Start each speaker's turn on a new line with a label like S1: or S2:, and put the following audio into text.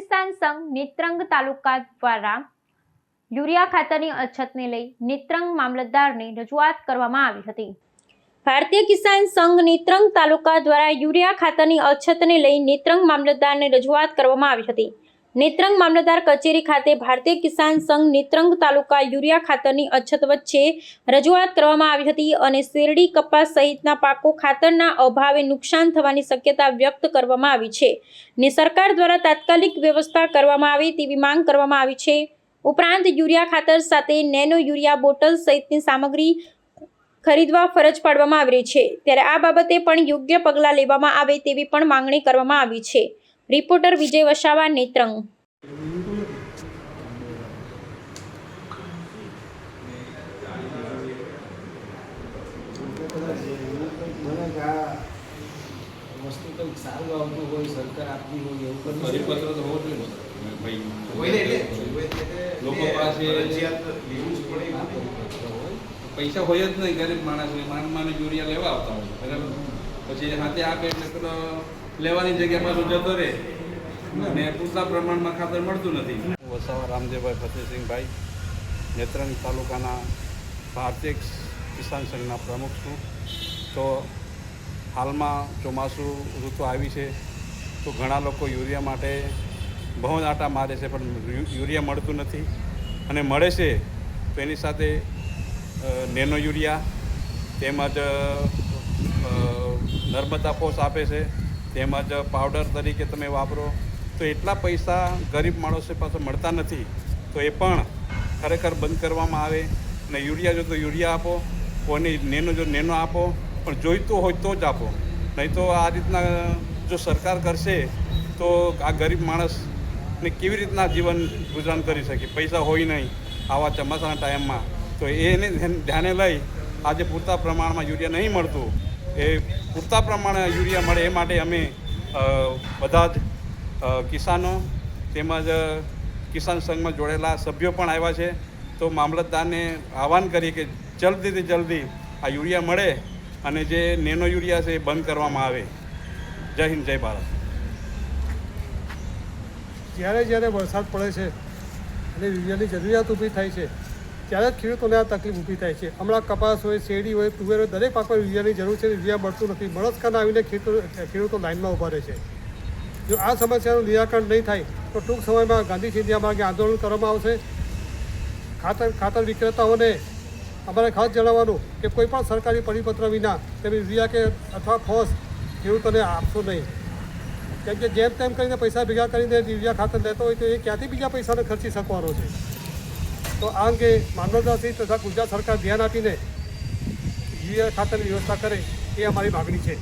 S1: સંઘ નેત્રંગ તાલુકા દ્વારા યુરિયા ખાતરની અછતને લઈ નેત્રંગ મામલતદારને રજૂઆત કરવામાં આવી હતી. ભારતીય કિસાન સંઘ નેત્રંગ તાલુકા દ્વારા યુરિયા ખાતરની અછતને લઈ નેત્રંગ મામલતદારને રજૂઆત કરવામાં આવી હતી. નેત્રંગ મામલતદાર કચેરી ખાતે ભારતીય કિસાન સંઘ નેત્રંગ તાલુકા યુરિયા ખાતરની અછત વચ્ચે રજૂઆત કરવામાં આવી હતી અને શેરડી કપાસ સહિતના પાકો ખાતરના અભાવે નુકસાન થવાની શક્યતા વ્યક્ત કરવામાં આવી છે. ને સરકાર દ્વારા તાત્કાલિક વ્યવસ્થા કરવામાં આવે તેવી માંગ કરવામાં આવી છે. ઉપરાંત યુરિયા ખાતર સાથે નેનો યુરિયા બોટલ સહિતની સામગ્રી ખરીદવા ફરજ પાડવામાં આવી રહી છે. ત્યારે આ બાબતે પણ યોગ્ય પગલાં લેવામાં આવે તેવી પણ માંગણી કરવામાં આવી છે. રિપોર્ટર વિજય વસાવા, નેત્રંગ.
S2: મને સરકાર આપતી હોય
S3: તો પાસે હોય જ નહીં, ગરીબ માણસ માને માંડ યુરિયા લેવા આવતા હોય. બરાબર? પછી હાથે આપે એટલે લેવાની જગ્યા તો જતો રહે. અને પૂરતા પ્રમાણમાં ખાતર મળતું નથી. વસાવા રામદેવભાઈ ફતેહસિંહભાઈ, નેત્રંગ તાલુકાના ભારતીય કિસાન સંઘના પ્રમુખ છું. તો હાલમાં ચોમાસું ઋતુ આવી છે, તો ઘણા લોકો યુરિયા માટે બહુ આટા મારે છે, પણ યુરિયા મળતું નથી. અને મળે છે, તો એની સાથે નેનો યુરિયા, તેમજ નર્મદા પોષ આપે છે. તેમજ પાવડર તરીકે તમે વાપરો, તો એટલા પૈસા ગરીબ માણસો પાસે મળતા નથી. તો એ પણ ખરેખર બંધ કરવામાં આવે અને યુરિયા જો તો યુરિયા આપો કોને નેનો જો નેનો આપો, પણ જોઈતું હોય તો જ આપો. નહીં તો આ રીતના જો સરકાર કરશે, તો આ ગરીબ માણસને કેવી રીતના જીવન ગુજરાન કરી શકે? પૈસા હોય નહીં આવા ચોમાસાના ટાઈમમાં. તો એને ધ્યાને લઈ આજે પૂરતા પ્રમાણમાં યુરિયા નહીં મળતું. એ પૂરતા પ્રમાણે યુરિયા મળે એ માટે અમે બધા જ કિસાનો તેમજ કિસાન સંઘમાં જોડેલા સભ્યો પણ આવ્યા છે. તો મામલતદારને આહવાન કરીએ કે જલ્દીથી જલ્દી આ યુરિયા મળે અને જે નેનો યુરિયા છે એ બંધ કરવામાં આવે. જય હિન્દ, જય ભારત.
S4: જ્યારે જ્યારે વરસાદ પડે છે અને યુરિયાની જરૂરિયાત ઊભી થાય છે ત્યારે જ ખેડૂતોને આ તકલીફ ઊભી થાય છે. હમણાં કપાસ હોય, શેરડી હોય, તુવેર હોય, દરેક પાકમાં યુરિયાની જરૂર છે યુરિયા મળતું નથી. મળસ્કાના આવીને ખેડૂતો ખેડૂતો લાઇનમાં ઊભા રહે છે. જો આ સમસ્યાનું નિરાકરણ નહીં થાય, તો ટૂંક સમયમાં ગાંધી ચિંધ્યા માર્ગે આંદોલન કરવામાં આવશે. ખાતર ખાતર વિક્રેતાઓને અમારે ખાસ જણાવવાનું કે કોઈ પણ સરકારી પરિપત્ર વિના તમે યુરિયા કે અથવા ફોસ ખેડૂતોને આપશો નહીં. કેમ કે જેમ તેમ કરીને પૈસા ભેગા કરીને યુરિયા ખાતર લેતો હોય તો એ ક્યાંથી બીજા પૈસાને ખર્ચી શકવાનો છે? તો આ અંગે માનવદાસિંહ તથા ગુજરાત સરકાર ધ્યાન આપીને યુરિયા ખાતરની વ્યવસ્થા કરે એ અમારી માગણી છે.